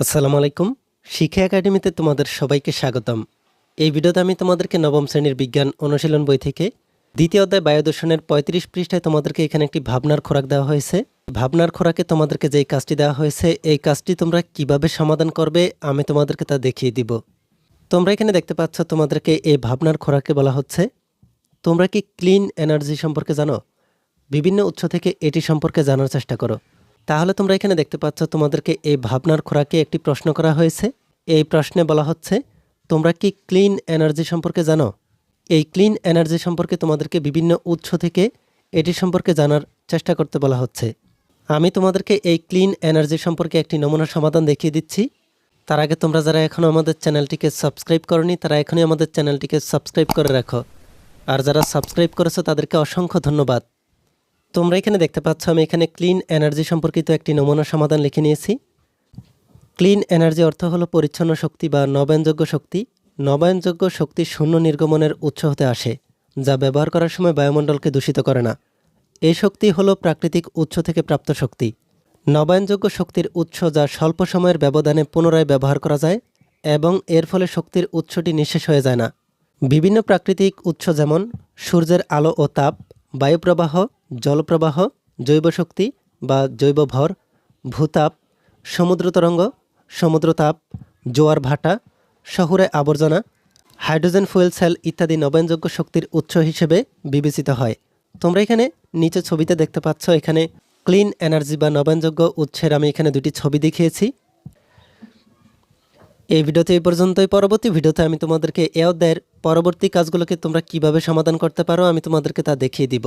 আসসালামু আলাইকুম। শিক্ষা একাডেমিতে তোমাদের সবাইকে স্বাগতম। এই ভিডিওতে আমি তোমাদেরকে নবম শ্রেণির বিজ্ঞান অনুশীলন বই থেকে দ্বিতীয় অধ্যায় বায়ুদূষণের পঁয়ত্রিশ পৃষ্ঠায় তোমাদেরকে এখানে একটি ভাবনার খোরাক দেওয়া হয়েছে। ভাবনার খোরাকে তোমাদেরকে যেই কাজটি দেওয়া হয়েছে, এই কাজটি তোমরা কীভাবে সমাধান করবে, আমি তোমাদেরকে তা দেখিয়ে দিব। তোমরা এখানে দেখতে পাচ্ছ তোমাদেরকে এই ভাবনার খোরাকে বলা হচ্ছে। তোমরা কি ক্লিন এনার্জি সম্পর্কে জানো? বিভিন্ন উৎস থেকে এটি সম্পর্কে জানার চেষ্টা করো। তাহলে তোমরা এখানে দেখতে পাচ্ছ তোমাদেরকে এই ভাবনার খোরাকে একটি প্রশ্ন করা হয়েছে। এই প্রশ্নে বলা হচ্ছে, তোমরা কি ক্লিন এনার্জি সম্পর্কে জানো? এই ক্লিন এনার্জি সম্পর্কে তোমাদেরকে বিভিন্ন উৎস থেকে এটি সম্পর্কে জানার চেষ্টা করতে বলা হচ্ছে। আমি তোমাদেরকে এই ক্লিন এনার্জি সম্পর্কে একটি নমুনা সমাধান দেখিয়ে দিচ্ছি। তার আগে তোমরা যারা এখনও আমাদের চ্যানেলটিকে সাবস্ক্রাইব করনি, তারা এখনই আমাদের চ্যানেলটিকে সাবস্ক্রাইব করে রাখো। আর যারা সাবস্ক্রাইব করেছ, তাদেরকে অসংখ্য ধন্যবাদ। তোমরা এখানে দেখতে পাচ্ছ, আমি এখানে ক্লিন এনার্জি সম্পর্কিত একটি নমুনা সমাধান লিখে নিয়েছি। ক্লিন এনার্জি অর্থ হলো পরিচ্ছন্ন শক্তি বা নবায়নযোগ্য শক্তি। নবায়নযোগ্য শক্তি শূন্য নির্গমনের উৎস হতে আসে, যা ব্যবহার করার সময় বায়ুমণ্ডলকে দূষিত করে না। এই শক্তি হলো প্রাকৃতিক উৎস থেকে প্রাপ্ত শক্তি। নবায়নযোগ্য শক্তির উৎস যা স্বল্প সময়ের ব্যবধানে পুনরায় ব্যবহার করা যায় এবং এর ফলে শক্তির উৎসটি নিঃশেষ হয়ে যায় না। বিভিন্ন প্রাকৃতিক উৎস যেমন সূর্যের আলো ও তাপ, বায়ুপ্রবাহ জলপ্রবাহ জৈব শক্তি বা জৈব ভর ভূতাপ, সমুদ্র তরঙ্গ সমুদ্রতাপ জোয়ার ভাটা, শহুরে আবর্জনা, হাইড্রোজেন ফুয়েল সেল ইত্যাদি নবায়নযোগ্য শক্তির উৎস হিসেবে বিবেচিত হয়। তোমরা এখানে নিচে ছবিতে দেখতে পাচ্ছ এখানে ক্লিন এনার্জি বা নবায়নযোগ্য উৎসের আমি এখানে দুটি ছবি দেখিয়েছি। এই ভিডিওতে এই পর্যন্তই। পরবর্তী ভিডিওতে আমি তোমাদেরকে এ অধ্যায়ের পরবর্তী কাজগুলোকে তোমরা কীভাবে সমাধান করতে পারো আমি তোমাদেরকে তা দেখিয়ে দিব।